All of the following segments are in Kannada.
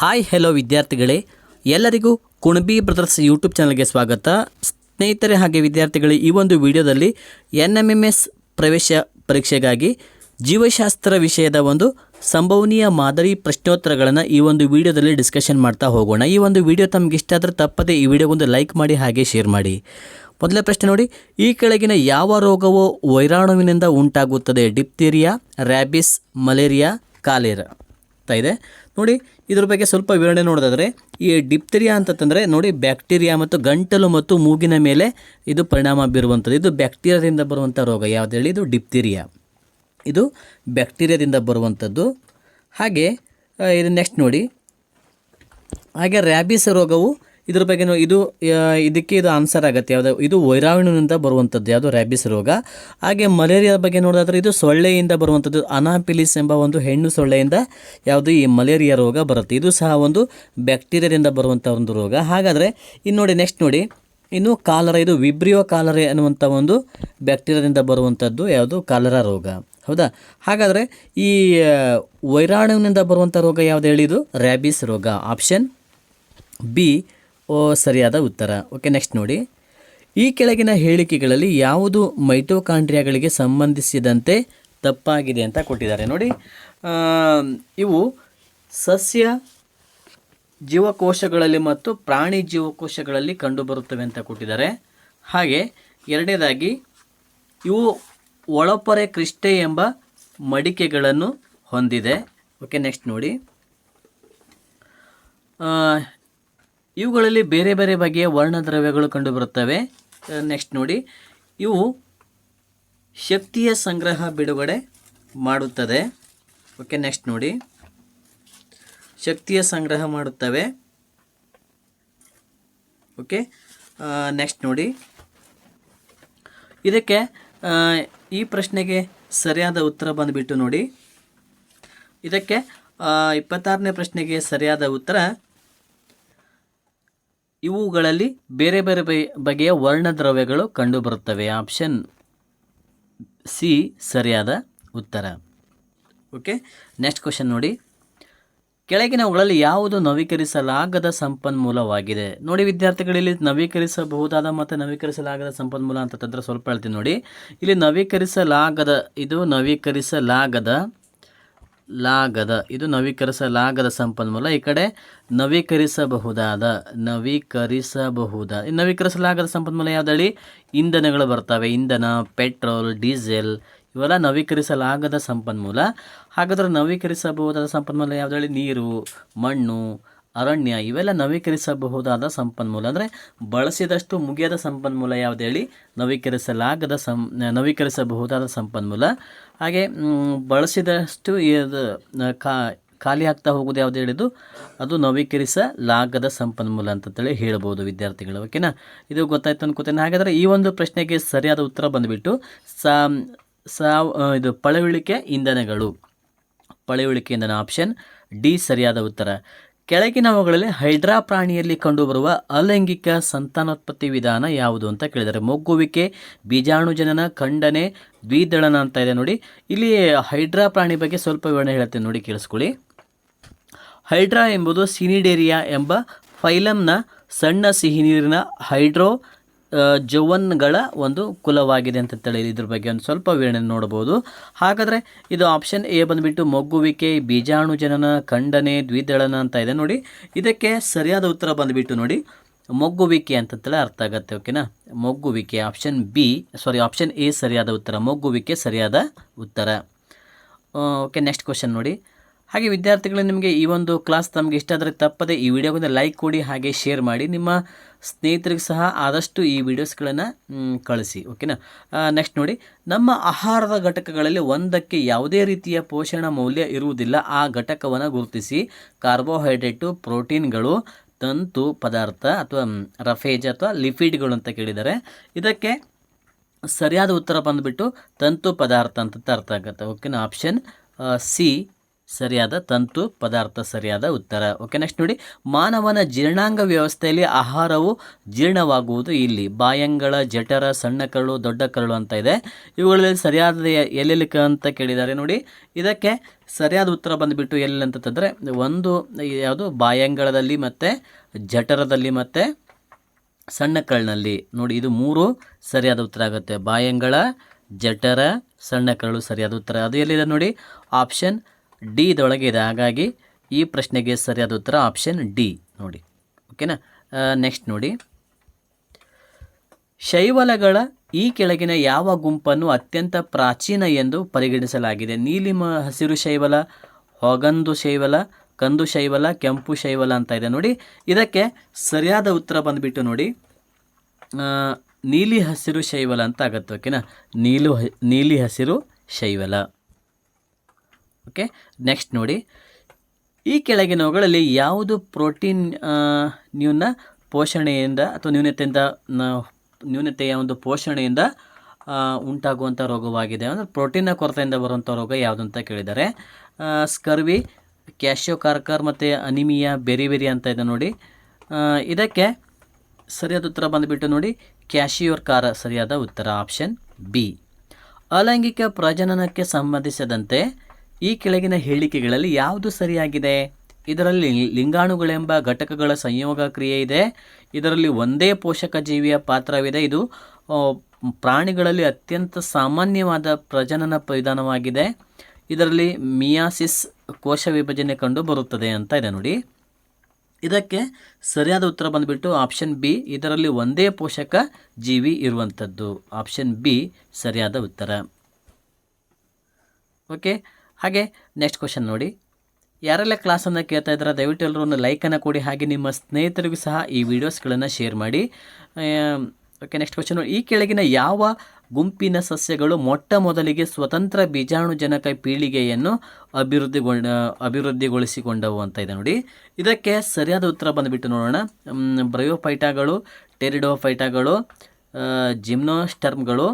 ಹಾಯ್ ಹೆಲೋ ವಿದ್ಯಾರ್ಥಿಗಳೇ. ಎಲ್ಲರಿಗೂ ಕುಣಬಿ ಬ್ರದರ್ಸ್ ಯೂಟ್ಯೂಬ್ ಚಾನಲ್ಗೆ ಸ್ವಾಗತ. ಸ್ನೇಹಿತರೆ ಹಾಗೆ ವಿದ್ಯಾರ್ಥಿಗಳೇ, ಈ ಒಂದು ವಿಡಿಯೋದಲ್ಲಿ ಎನ್ ಎಂ ಎಂ ಎಸ್ ಪ್ರವೇಶ ಪರೀಕ್ಷೆಗಾಗಿ ಜೀವಶಾಸ್ತ್ರ ವಿಷಯದ ಒಂದು ಸಂಭವನೀಯ ಮಾದರಿ ಪ್ರಶ್ನೋತ್ತರಗಳನ್ನು ಈ ಒಂದು ವಿಡಿಯೋದಲ್ಲಿ ಡಿಸ್ಕಷನ್ ಮಾಡ್ತಾ ಹೋಗೋಣ. ಈ ಒಂದು ವಿಡಿಯೋ ತಮಗೆ ಇಷ್ಟ ಆದರೆ ತಪ್ಪದೆ ಈ ವಿಡಿಯೋ ಒಂದು ಲೈಕ್ ಮಾಡಿ, ಹಾಗೆ ಶೇರ್ ಮಾಡಿ. ಮೊದಲ ಪ್ರಶ್ನೆ ನೋಡಿ, ಈ ಕೆಳಗಿನ ಯಾವ ರೋಗವು ವೈರಾಣುವಿನಿಂದ ಉಂಟಾಗುತ್ತದೆ? ಡಿಪ್ತೀರಿಯಾ ರ್ಯಾಬಿಸ್ ಮಲೇರಿಯಾ ಕಾಲೇರ ಇದೆ. ನೋಡಿ, ಇದ್ರ ಬಗ್ಗೆ ಸ್ವಲ್ಪ ವಿವರಣೆ ನೋಡೋದಾದರೆ, ಈ ಡಿಪ್ತೀರಿಯಾ ಅಂತಂದರೆ ನೋಡಿ, ಬ್ಯಾಕ್ಟೀರಿಯಾ ಮತ್ತು ಗಂಟಲು ಮತ್ತು ಮೂಗಿನ ಮೇಲೆ ಇದು ಪರಿಣಾಮ ಬೀರುವಂಥದ್ದು. ಇದು ಬ್ಯಾಕ್ಟೀರಿಯಾದಿಂದ ಬರುವಂಥ ರೋಗ. ಯಾವ್ದು ಹೇಳಿ? ಇದು ಡಿಪ್ತೀರಿಯಾ ಇದು ಬ್ಯಾಕ್ಟೀರಿಯಾದಿಂದ ಬರುವಂಥದ್ದು. ಹಾಗೆ ಇದು ನೆಕ್ಸ್ಟ್ ನೋಡಿ. ಹಾಗೆ ರ್ಯಾಬಿಸ್ ರೋಗವು ಇದ್ರ ಬಗ್ಗೆ ಇದು ಇದಕ್ಕೆ ಇದು ಆನ್ಸರ್ ಆಗುತ್ತೆ. ಯಾವುದು, ಇದು ವೈರಾಣುವಿನಿಂದ ಬರುವಂಥದ್ದು ಯಾವುದು ರ್ಯಾಬಿಸ್ ರೋಗ. ಹಾಗೆ ಮಲೇರಿಯಾ ಬಗ್ಗೆ ನೋಡೋದಾದ್ರೆ ಇದು ಸೊಳ್ಳೆಯಿಂದ ಬರುವಂಥದ್ದು ಅನಾಪಿಲಿಸ್ ಎಂಬ ಒಂದು ಹೆಣ್ಣು ಸೊಳ್ಳೆಯಿಂದ ಯಾವುದು ಈ ಮಲೇರಿಯಾ ರೋಗ ಬರುತ್ತೆ. ಇದು ಸಹ ಒಂದು ಬ್ಯಾಕ್ಟೀರಿಯಾದಿಂದ ಬರುವಂಥ ಒಂದು ರೋಗ. ಹಾಗಾದರೆ ಇನ್ನು ನೋಡಿ ನೆಕ್ಸ್ಟ್ ನೋಡಿ, ಇನ್ನು ಕಾಲರ, ಇದು ವಿಬ್ರಿಯೋ ಕಾಲರೆ ಅನ್ನುವಂಥ ಒಂದು ಬ್ಯಾಕ್ಟೀರಿಯಾದಿಂದ ಬರುವಂಥದ್ದು ಯಾವುದು? ಕಾಲರಾ ರೋಗ. ಹೌದಾ? ಹಾಗಾದರೆ, ಈ ವೈರಾಣುವಿನಿಂದ ಬರುವಂಥ ರೋಗ ಯಾವುದು ಹೇಳಿದು ರ್ಯಾಬಿಸ್ ರೋಗ. ಆಪ್ಷನ್ ಬಿ ಸರಿಯಾದ ಉತ್ತರ. ಓಕೆ ನೆಕ್ಸ್ಟ್ ನೋಡಿ. ಈ ಕೆಳಗಿನ ಹೇಳಿಕೆಗಳಲ್ಲಿ ಯಾವುದು ಮೈಟೋಕಾಂಡ್ರಿಯಾಗಳಿಗೆ ಸಂಬಂಧಿಸಿದಂತೆ ತಪ್ಪಾಗಿದೆ ಅಂತ ಕೊಟ್ಟಿದ್ದಾರೆ. ನೋಡಿ ಇವು ಸಸ್ಯ ಜೀವಕೋಶಗಳಲ್ಲಿ ಮತ್ತು ಪ್ರಾಣಿ ಜೀವಕೋಶಗಳಲ್ಲಿ ಕಂಡುಬರುತ್ತವೆ ಅಂತ ಕೊಟ್ಟಿದ್ದಾರೆ. ಹಾಗೆ ಎರಡನೇದಾಗಿ, ಇವು ಒಳಪೊರೆ ಕ್ರಿಸ್ಟೆ ಎಂಬ ಮಡಿಕೆಗಳನ್ನು ಹೊಂದಿದೆ. ಓಕೆ ನೆಕ್ಸ್ಟ್ ನೋಡಿ. ಇವುಗಳಲ್ಲಿ ಬೇರೆ ಬೇರೆ ಬಗೆಯ ವರ್ಣದ್ರವ್ಯಗಳು ಕಂಡುಬರುತ್ತವೆ. ನೆಕ್ಸ್ಟ್ ನೋಡಿ. ಇವು ಶಕ್ತಿಯ ಸಂಗ್ರಹ ಬಿಡುಗಡೆ ಮಾಡುತ್ತದೆ. ಓಕೆ ನೆಕ್ಸ್ಟ್ ನೋಡಿ. ಶಕ್ತಿಯ ಸಂಗ್ರಹ ಮಾಡುತ್ತವೆ. ಓಕೆ ನೆಕ್ಸ್ಟ್ ನೋಡಿ. ಇದಕ್ಕೆ ಈ ಪ್ರಶ್ನೆಗೆ ಸರಿಯಾದ ಉತ್ತರ ಬಂದುಬಿಟ್ಟು ನೋಡಿ. ಇದಕ್ಕೆ ಇಪ್ಪತ್ತಾರನೇ ಪ್ರಶ್ನೆಗೆ ಸರಿಯಾದ ಉತ್ತರ ಇವುಗಳಲ್ಲಿ ಬೇರೆ ಬೇರೆ ಬಗೆ- ಬಗೆಯ ವರ್ಣದ್ರವ್ಯಗಳು ಕಂಡುಬರುತ್ತವೆ. ಆಪ್ಷನ್ ಸಿ ಸರಿಯಾದ ಉತ್ತರ. ಓಕೆ ನೆಕ್ಸ್ಟ್ ಕ್ವಶನ್ ನೋಡಿ. ಕೆಳಗಿನವುಗಳಲ್ಲಿ ಯಾವುದು ನವೀಕರಿಸಲಾಗದ ಸಂಪನ್ಮೂಲವಾಗಿದೆ? ನೋಡಿ ವಿದ್ಯಾರ್ಥಿಗಳಲ್ಲಿ ನವೀಕರಿಸಬಹುದಾದ ಮತ್ತು ನವೀಕರಿಸಲಾಗದ ಸಂಪನ್ಮೂಲ ಅಂತ ಅಂತಂದ್ರೆ ಸ್ವಲ್ಪ ಹೇಳ್ತೀನಿ ನೋಡಿ. ಇಲ್ಲಿ ನವೀಕರಿಸಲಾಗದ, ಇದು ನವೀಕರಿಸಲಾಗದ ಲಾಗದ, ಇದು ನವೀಕರಿಸಲಾಗದ ಸಂಪನ್ಮೂಲ. ಈ ಕಡೆ ನವೀಕರಿಸಬಹುದಾದ ನವೀಕರಿಸಬಹುದಾದ ನವೀಕರಿಸಲಾಗದ ಸಂಪನ್ಮೂಲ ಯಾವುದಳಿ? ಇಂಧನಗಳು ಬರ್ತವೆ. ಇಂಧನ, ಪೆಟ್ರೋಲ್, ಡೀಸೆಲ್, ಇವೆಲ್ಲ ನವೀಕರಿಸಲಾಗದ ಸಂಪನ್ಮೂಲ. ಹಾಗಾದರೆ ನವೀಕರಿಸಬಹುದಾದ ಸಂಪನ್ಮೂಲ ಯಾವುದಳಿ? ನೀರು, ಮಣ್ಣು ಅರಣ್ಯ, ಇವೆಲ್ಲ ನವೀಕರಿಸಬಹುದಾದ ಸಂಪನ್ಮೂಲ. ಅಂದರೆ ಬಳಸಿದಷ್ಟು ಮುಗಿಯದ ಸಂಪನ್ಮೂಲ ಯಾವ್ದು ಹೇಳಿ? ನವೀಕರಿಸಲಾಗದ ಸಂ, ನವೀಕರಿಸಬಹುದಾದ ಸಂಪನ್ಮೂಲ. ಹಾಗೆ ಬಳಸಿದಷ್ಟು ಇದು ಖಾಲಿ ಆಗ್ತಾ ಹೋಗೋದು ಯಾವುದು ಹೇಳಿದ್ದು? ಅದು ನವೀಕರಿಸಲಾಗದ ಸಂಪನ್ಮೂಲ ಅಂತೇಳಿ ಹೇಳ್ಬೋದು ವಿದ್ಯಾರ್ಥಿಗಳು. ಓಕೆನಾ ಇದು ಗೊತ್ತಾಯ್ತು ಅನ್ಕೋತೇನೆ. ಹಾಗಾದರೆ ಈ ಒಂದು ಪ್ರಶ್ನೆಗೆ ಸರಿಯಾದ ಉತ್ತರ ಬಂದುಬಿಟ್ಟು ಸಾ ಸಾವ್ ಇದು ಪಳವಳಿಕೆ ಇಂಧನಗಳು. ಪಳೆಯುಳಿಕೆ ಇಂಧನ ಆಪ್ಷನ್ ಡಿ ಸರಿಯಾದ ಉತ್ತರ. ಕೆಳಗಿನವುಗಳಲ್ಲಿ ಹೈಡ್ರಾ ಪ್ರಾಣಿಯಲ್ಲಿ ಕಂಡುಬರುವ ಅಲೈಂಗಿಕ ಸಂತಾನೋತ್ಪತ್ತಿ ವಿಧಾನ ಯಾವುದು ಅಂತ ಕೇಳಿದರೆ ಮೊಗ್ಗುವಿಕೆ ಬೀಜಾಣುಜನನ ಖಂಡನೆ, ದ್ವಿದಳನ ಅಂತ ಇದೆ ನೋಡಿ. ಇಲ್ಲಿ ಹೈಡ್ರಾ ಪ್ರಾಣಿ ಬಗ್ಗೆ ಸ್ವಲ್ಪ ವಿವರಣೆ ಹೇಳ್ತೇನೆ ನೋಡಿ, ಕೇಳಿಸ್ಕೊಳ್ಳಿ. ಹೈಡ್ರಾ ಎಂಬುದು ಸಿನಿಡೇರಿಯಾ ಎಂಬ ಫೈಲಮ್ನ ಸಣ್ಣ ಸಿಹಿನೀರಿನ ಹೈಡ್ರೋ ಜೊವನ್ಗಳ ಒಂದು ಕುಲವಾಗಿದೆ ಅಂತ ಇಲ್ಲಿ ಇದ್ರ ಬಗ್ಗೆ ಒಂದು ಸ್ವಲ್ಪ ವಿವರಣೆ ನೋಡಬಹುದು. ಹಾಗಾದರೆ ಇದು ಆಪ್ಷನ್ ಎ ಬಂದುಬಿಟ್ಟು ಮೊಗ್ಗುವಿಕೆ ಬೀಜಾಣುಜನನ ಖಂಡನೆ, ದ್ವಿದಳನ ಅಂತ ಇದೆ ನೋಡಿ. ಇದಕ್ಕೆ ಸರಿಯಾದ ಉತ್ತರ ಬಂದುಬಿಟ್ಟು ನೋಡಿ. ಮೊಗ್ಗುವಿಕೆ ಅಂತಂತೇಳಿ ಅರ್ಥ ಆಗುತ್ತೆ ಓಕೆನಾ ಮಗ್ಗುವಿಕೆ option B sorry option A ಸರಿಯಾದ ಉತ್ತರ. ಮಗ್ಗುವಿಕೆ ಸರಿಯಾದ ಉತ್ತರ. ಓಕೆ ನೆಕ್ಸ್ಟ್ ಕ್ವಶನ್ ನೋಡಿ. ಹಾಗೆ ವಿದ್ಯಾರ್ಥಿಗಳೇ ನಿಮಗೆ ಈ ಒಂದು ಕ್ಲಾಸ್ ತಮಗೆ ಇಷ್ಟ ಆದರೆ ತಪ್ಪದೆ ಈ ವಿಡಿಯೋಗೊಂದು ಲೈಕ್ ಕೊಡಿ, ಹಾಗೆ ಶೇರ್ ಮಾಡಿ. ನಿಮ್ಮ ಸ್ನೇಹಿತರಿಗೆ ಸಹ ಆದಷ್ಟು ಈ ವಿಡಿಯೋಸ್ಗಳನ್ನು ಕಳಿಸಿ ಓಕೆನಾ ನೆಕ್ಸ್ಟ್ ನೋಡಿ. ನಮ್ಮ ಆಹಾರದ ಘಟಕಗಳಲ್ಲಿ ಒಂದಕ್ಕೆ ಯಾವುದೇ ರೀತಿಯ ಪೋಷಣ ಮೌಲ್ಯ ಇರುವುದಿಲ್ಲ. ಆ ಘಟಕವನ್ನು ಗುರುತಿಸಿ. ಕಾರ್ಬೋಹೈಡ್ರೇಟು ಪ್ರೋಟೀನ್ಗಳು, ತಂತು ಪದಾರ್ಥ ಅಥವಾ ರಫೇಜ್ ಅಥವಾ ಲಿಫಿಡ್ಗಳು ಅಂತ ಕೇಳಿದ್ದಾರೆ. ಇದಕ್ಕೆ ಸರಿಯಾದ ಉತ್ತರ ಬಂದುಬಿಟ್ಟು ತಂತು ಪದಾರ್ಥ ಅಂತ ಅರ್ಥ ಆಗುತ್ತೆ ಓಕೆನಾ ಆಪ್ಷನ್ ಸಿ ಸರಿಯಾದ ತಂತು, ಪದಾರ್ಥ ಸರಿಯಾದ ಉತ್ತರ. ಓಕೆ ನೆಕ್ಸ್ಟ್ ನೋಡಿ. ಮಾನವನ ಜೀರ್ಣಾಂಗ ವ್ಯವಸ್ಥೆಯಲ್ಲಿ ಆಹಾರವು ಜೀರ್ಣವಾಗುವುದು ಇಲ್ಲಿ. ಬಾಯಂಗಳ, ಜಠರ, ಸಣ್ಣ ಕರಳು, ದೊಡ್ಡ ಕರಳು ಅಂತ ಇದೆ. ಇವುಗಳಲ್ಲಿ ಸರಿಯಾದ ಎಲ್ಲೆಲ್ಲಿ ಅಂತ ಕೇಳಿದ್ದಾರೆ ನೋಡಿ. ಇದಕ್ಕೆ ಸರಿಯಾದ ಉತ್ತರ ಬಂದುಬಿಟ್ಟು ಎಲ್ಲಿ ಅಂತಂದರೆ ಒಂದು ಯಾವುದು? ಬಾಯಂಗಳದಲ್ಲಿ ಮತ್ತು ಜಠರದಲ್ಲಿ ಮತ್ತು ಸಣ್ಣ ಕರಳಿನಲ್ಲಿ. ನೋಡಿ, ಇದು ಮೂರು ಸರಿಯಾದ ಉತ್ತರ ಆಗುತ್ತೆ. ಬಾಯಂಗಳ, ಜಠರ, ಸಣ್ಣ ಕರಳು ಸರಿಯಾದ ಉತ್ತರ. ಅದು ಎಲ್ಲಿದೆ ನೋಡಿ? ಆಪ್ಷನ್ ಡಿ ಇದೊಳಗೆ ಇದೆ. ಹಾಗಾಗಿ ಈ ಪ್ರಶ್ನೆಗೆ ಸರಿಯಾದ ಉತ್ತರ ಆಪ್ಷನ್ ಡಿ. ನೋಡಿ. ಓಕೆನಾ ನೆಕ್ಸ್ಟ್ ನೋಡಿ. ಶೈವಲಗಳ ಈ ಕೆಳಗಿನ ಯಾವ ಗುಂಪನ್ನು ಅತ್ಯಂತ ಪ್ರಾಚೀನ ಎಂದು ಪರಿಗಣಿಸಲಾಗಿದೆ? ನೀಲಿಮ, ಹಸಿರು ಶೈವಲ, ಹೊಗಂದು ಶೈವಲ, ಕಂದು ಶೈವಲ, ಕೆಂಪು ಶೈವಲ ಅಂತ ಇದೆ. ನೋಡಿ, ಇದಕ್ಕೆ ಸರಿಯಾದ ಉತ್ತರ ಬಂದುಬಿಟ್ಟು ನೋಡಿ. ನೀಲಿ, ಹಸಿರು ಶೈವಲ ಅಂತ ಆಗತ್ತೆ. ಓಕೆನಾ ನೀಲು ನೀಲಿ, ಹಸಿರು ಶೈವಲ. ಓಕೆ ನೆಕ್ಸ್ಟ್ ನೋಡಿ. ಈ ಕೆಳಗಿನವುಗಳಲ್ಲಿ ಯಾವುದು ಪ್ರೋಟೀನ್ ನ್ಯೂನ ಪೋಷಣೆಯಿಂದ ಅಥವಾ ನ್ಯೂನತೆಯಿಂದ ನ್ಯೂನತೆಯ ಒಂದು ಪೋಷಣೆಯಿಂದ ಉಂಟಾಗುವಂಥ ರೋಗವಾಗಿದೆ. ಅಂದರೆ ಪ್ರೋಟೀನ್ನ ಕೊರತೆಯಿಂದ ಬರುವಂಥ ರೋಗ ಯಾವುದು ಅಂತ ಕೇಳಿದ್ದಾರೆ ಸ್ಕರ್ವಿ ಕ್ಯಾಶಿಯೋ ಕಾರ್ಕರ್ ಮತ್ತು ಅನಿಮಿಯಾ ಬೆರಿ ಬೆರಿ ಅಂತ ಇದೆ ನೋಡಿ. ಇದಕ್ಕೆ ಸರಿಯಾದ ಉತ್ತರ ಬಂದುಬಿಟ್ಟು ನೋಡಿ ಕ್ಯಾಶಿಯೋರ್ ಕಾರ ಸರಿಯಾದ ಉತ್ತರ ಆಪ್ಷನ್ ಬಿ. ಅಲೈಂಗಿಕ ಪ್ರಜನನಕ್ಕೆ ಸಂಬಂಧಿಸಿದಂತೆ ಈ ಕೆಳಗಿನ ಹೇಳಿಕೆಗಳಲ್ಲಿ ಯಾವುದು ಸರಿಯಾಗಿದೆ? ಇದರಲ್ಲಿ ಲಿಂಗಾಣುಗಳೆಂಬ ಘಟಕಗಳ ಸಂಯೋಗ ಕ್ರಿಯೆ ಇದೆ. ಇದರಲ್ಲಿ ಒಂದೇ ಪೋಷಕ ಜೀವಿಯ ಪಾತ್ರವಿದೆ. ಇದು ಪ್ರಾಣಿಗಳಲ್ಲಿ ಅತ್ಯಂತ ಸಾಮಾನ್ಯವಾದ ಪ್ರಜನನ ವಿಧಾನವಾಗಿದೆ. ಇದರಲ್ಲಿ ಮಿಯಾಸಿಸ್ ಕೋಶ ವಿಭಜನೆ ಕಂಡು ಬರುತ್ತದೆ ಅಂತ ಇದೆ ನೋಡಿ. ಇದಕ್ಕೆ ಸರಿಯಾದ ಉತ್ತರ ಬಂದುಬಿಟ್ಟು ಆಪ್ಷನ್ ಬಿ, ಇದರಲ್ಲಿ ಒಂದೇ ಪೋಷಕ ಜೀವಿ ಇರುವಂಥದ್ದು. ಆಪ್ಷನ್ ಬಿ, ಸರಿಯಾದ ಉತ್ತರ. ಓಕೆ. ಹಾಗೆ ನೆಕ್ಸ್ಟ್ ಕ್ವಶನ್ ನೋಡಿ. ಯಾರೆಲ್ಲ ಕ್ಲಾಸನ್ನು ಕೇಳ್ತಾ ಇದ್ದಾರೆ ದಯವಿಟ್ಟು ಎಲ್ಲರೂ ಒಂದು ಲೈಕನ್ನು ಕೊಡಿ, ಹಾಗೆ ನಿಮ್ಮ ಸ್ನೇಹಿತರಿಗೂ ಸಹ ಈ ವಿಡಿಯೋಸ್ಗಳನ್ನು ಶೇರ್ ಮಾಡಿ. ಓಕೆ ನೆಕ್ಸ್ಟ್ ಕ್ವಶನ್ ಈ ಕೆಳಗಿನ ಯಾವ ಗುಂಪಿನ ಸಸ್ಯಗಳು ಮೊಟ್ಟ ಮೊದಲಿಗೆ ಸ್ವತಂತ್ರ ಬೀಜಾಣುಜನಕ ಪೀಳಿಗೆಯನ್ನು ಅಭಿವೃದ್ಧಿಗೊಂಡ, ಅಭಿವೃದ್ಧಿಗೊಳಿಸಿಕೊಂಡವು ಅಂತ ಇದೆ ನೋಡಿ. ಇದಕ್ಕೆ ಸರಿಯಾದ ಉತ್ತರ ಬಂದುಬಿಟ್ಟು ನೋಡೋಣ. ಬ್ರಯೋಫೈಟಾಗಳು ಟೆರಿಡೋಫೈಟಾಗಳು ಜಿಮ್ನೋಸ್ಟರ್ಮ್ಗಳು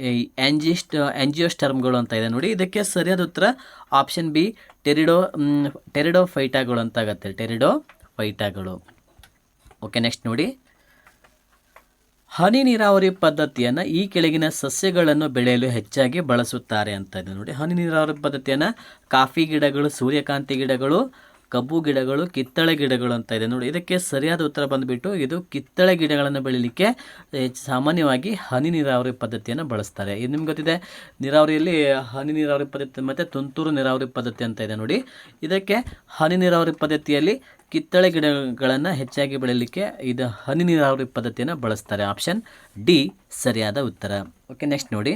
ಈ ಆ್ಯಂಜಿಸ್ಟ್ ಆ್ಯಂಜಿಯೋಸ್ಟರ್ಮ್ಗಳು ಅಂತ ಇದೆ ನೋಡಿ. ಇದಕ್ಕೆ ಸರಿಯಾದ ಉತ್ತರ ಆಪ್ಷನ್ ಬಿ ಟೆರಿಡೋ ಟೆರಿಡೋ ಫೈಟಾಗಳು ಅಂತ ಆಗುತ್ತೆ ಟೆರಿಡೋ ಫೈಟಾಗಳು ಓಕೆ ನೆಕ್ಸ್ಟ್ ನೋಡಿ. ಹನಿ ನೀರಾವರಿ ಪದ್ಧತಿಯನ್ನು ಈ ಕೆಳಗಿನ ಸಸ್ಯಗಳನ್ನು ಬೆಳೆಯಲು ಹೆಚ್ಚಾಗಿ ಬಳಸುತ್ತಾರೆ ಅಂತ ಇದೆ ನೋಡಿ. ಹನಿ ನೀರಾವರಿ ಪದ್ಧತಿಯನ್ನು ಕಾಫಿ ಗಿಡಗಳು, ಸೂರ್ಯಕಾಂತಿ ಗಿಡಗಳು ಕಬ್ಬು ಗಿಡಗಳು, ಕಿತ್ತಳೆ ಗಿಡಗಳು ಅಂತ ಇದೆ. ನೋಡಿ, ಇದಕ್ಕೆ ಸರಿಯಾದ ಉತ್ತರ ಬಂದುಬಿಟ್ಟು ಇದು ಕಿತ್ತಳೆ ಗಿಡಗಳನ್ನು ಬೆಳೀಲಿಕ್ಕೆ ಸಾಮಾನ್ಯವಾಗಿ ಹನಿ ನೀರಾವರಿ ಪದ್ಧತಿಯನ್ನು ಬಳಸ್ತಾರೆ. ಇದು ನಿಮ್ಗೆ ಗೊತ್ತಿದೆ, ನೀರಾವರಿಯಲ್ಲಿ ಹನಿ ನೀರಾವರಿ ಪದ್ಧತಿ ಮತ್ತು ತುಂತುರು ನೀರಾವರಿ ಪದ್ಧತಿ ಅಂತ ಇದೆ ನೋಡಿ. ಇದಕ್ಕೆ ಹನಿ ನೀರಾವರಿ ಪದ್ಧತಿಯಲ್ಲಿ ಕಿತ್ತಳೆ ಗಿಡಗಳನ್ನು ಹೆಚ್ಚಾಗಿ ಬೆಳೀಲಿಕ್ಕೆ ಇದು ಹನಿ ನೀರಾವರಿ ಪದ್ಧತಿಯನ್ನು ಬಳಸ್ತಾರೆ. ಆಪ್ಷನ್ ಡಿ, ಸರಿಯಾದ ಉತ್ತರ. ಓಕೆ ನೆಕ್ಸ್ಟ್ ನೋಡಿ.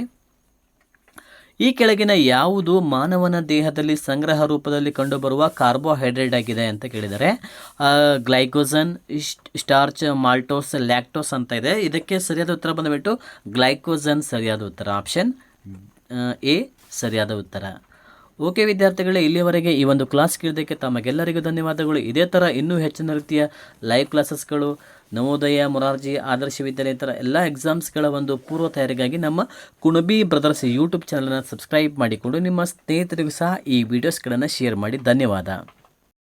ಈ ಕೆಳಗಿನ ಯಾವುದು ಮಾನವನ ದೇಹದಲ್ಲಿ ಸಂಗ್ರಹ ರೂಪದಲ್ಲಿ ಕಂಡುಬರುವ ಕಾರ್ಬೋಹೈಡ್ರೇಟ್ ಆಗಿದೆ ಅಂತ ಕೇಳಿದರೆ ಗ್ಲೈಕೋಸನ್ ಸ್ಟಾರ್ಚ್, ಮಾಲ್ಟೋಸ್, ಲ್ಯಾಕ್ಟೋಸ್ ಅಂತ ಇದೆ. ಇದಕ್ಕೆ ಸರಿಯಾದ ಉತ್ತರ ಬಂದುಬಿಟ್ಟು ಗ್ಲೈಕೋಸನ್ ಸರಿಯಾದ ಉತ್ತರ. ಆಪ್ಷನ್ ಎ, ಸರಿಯಾದ ಉತ್ತರ. ಓಕೆ ವಿದ್ಯಾರ್ಥಿಗಳೇ, ಇಲ್ಲಿಯವರೆಗೆ ಈ ಒಂದು ಕ್ಲಾಸ್ ಕೇಳಿದ್ದಕ್ಕೆ ತಮಗೆಲ್ಲರಿಗೂ ಧನ್ಯವಾದಗಳು. ಇದೇ ಥರ ಇನ್ನೂ ಹೆಚ್ಚಿನ ರೀತಿಯ ಲೈವ್ ಕ್ಲಾಸಸ್ಗಳು ನವೋದಯ, ಮೊರಾರ್ಜಿ, ಆದರ್ಶ ವಿದ್ಯಾಲಯ ಥರ ಎಲ್ಲ ಎಕ್ಸಾಮ್ಸ್ಗಳ ಒಂದು ಪೂರ್ವ ತಯಾರಿಗಾಗಿ ನಮ್ಮ ಕುಣಬಿ ಬ್ರದರ್ಸ್ ಯೂಟ್ಯೂಬ್ ಚಾನಲನ್ನು ಸಬ್ಸ್ಕ್ರೈಬ್ ಮಾಡಿಕೊಂಡು ನಿಮ್ಮ ಸ್ನೇಹಿತರಿಗೂ ಸಹ ಈ ವಿಡಿಯೋಸ್ಗಳನ್ನು ಶೇರ್ ಮಾಡಿ. ಧನ್ಯವಾದ.